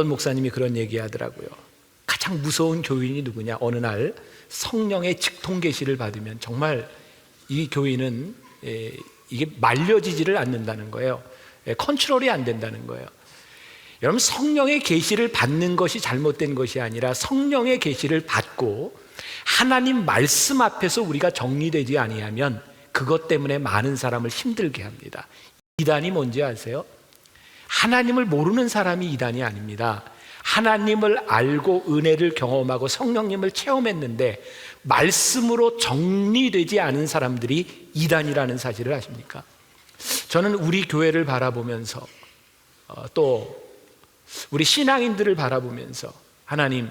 어떤 목사님이 그런 얘기 하더라고요. 가장 무서운 교인이 누구냐? 어느 날 성령의 직통 계시를 받으면 정말 이 교인은 예, 이게 말려지지를 않는다는 거예요. 예, 컨트롤이 안 된다는 거예요. 여러분 성령의 계시를 받는 것이 잘못된 것이 아니라 성령의 계시를 받고 하나님 말씀 앞에서 우리가 정리되지 아니하면 그것 때문에 많은 사람을 힘들게 합니다. 이단이 뭔지 아세요? 하나님을 모르는 사람이 이단이 아닙니다. 하나님을 알고 은혜를 경험하고 성령님을 체험했는데 말씀으로 정리되지 않은 사람들이 이단이라는 사실을 아십니까? 저는 우리 교회를 바라보면서 어, 또 우리 신앙인들을 바라보면서 하나님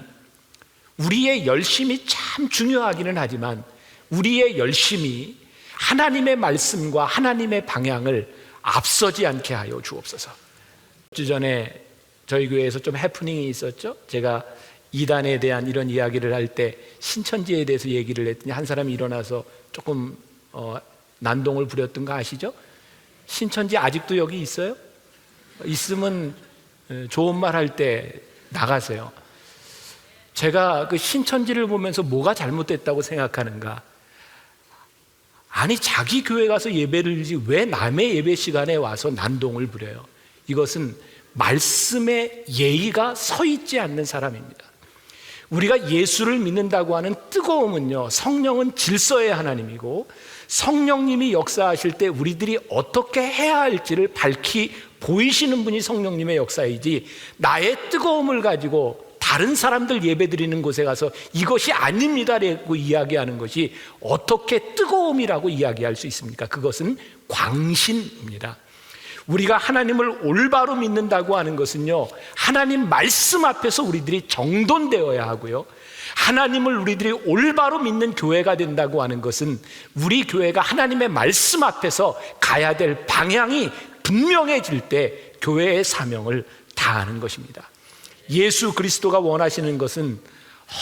우리의 열심이 참 중요하기는 하지만 우리의 열심이 하나님의 말씀과 하나님의 방향을 앞서지 않게 하여 주옵소서. 주 전에 저희 교회에서 좀 해프닝이 있었죠. 제가 이단에 대한 이런 이야기를 할 때 신천지에 대해서 얘기를 했더니 한 사람이 일어나서 조금 어, 난동을 부렸던 거 아시죠? 신천지 아직도 여기 있어요? 있으면 어, 좋은 말 할 때 나가세요. 제가 그 신천지를 보면서 뭐가 잘못됐다고 생각하는가? 아니 자기 교회 가서 예배를 드리지 왜 남의 예배 시간에 와서 난동을 부려요? 이것은 말씀의 예의가 서 있지 않는 사람입니다. 우리가 예수를 믿는다고 하는 뜨거움은요, 성령은 질서의 하나님이고, 성령님이 역사하실 때 우리들이 어떻게 해야 할지를 밝히 보이시는 분이 성령님의 역사이지, 나의 뜨거움을 가지고 다른 사람들 예배 드리는 곳에 가서 이것이 아닙니다라고 이야기하는 것이 어떻게 뜨거움이라고 이야기할 수 있습니까? 그것은 광신입니다. 우리가 하나님을 올바로 믿는다고 하는 것은요, 하나님 말씀 앞에서 우리들이 정돈되어야 하고요. 하나님을 우리들이 올바로 믿는 교회가 된다고 하는 것은 우리 교회가 하나님의 말씀 앞에서 가야 될 방향이 분명해질 때 교회의 사명을 다하는 것입니다. 예수 그리스도가 원하시는 것은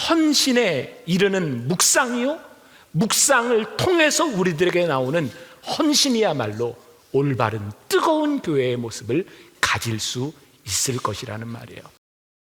헌신에 이르는 묵상이요. 묵상을 통해서 우리들에게 나오는 헌신이야말로 올바른 뜨거운 교회의 모습을 가질 수 있을 것이라는 말이에요.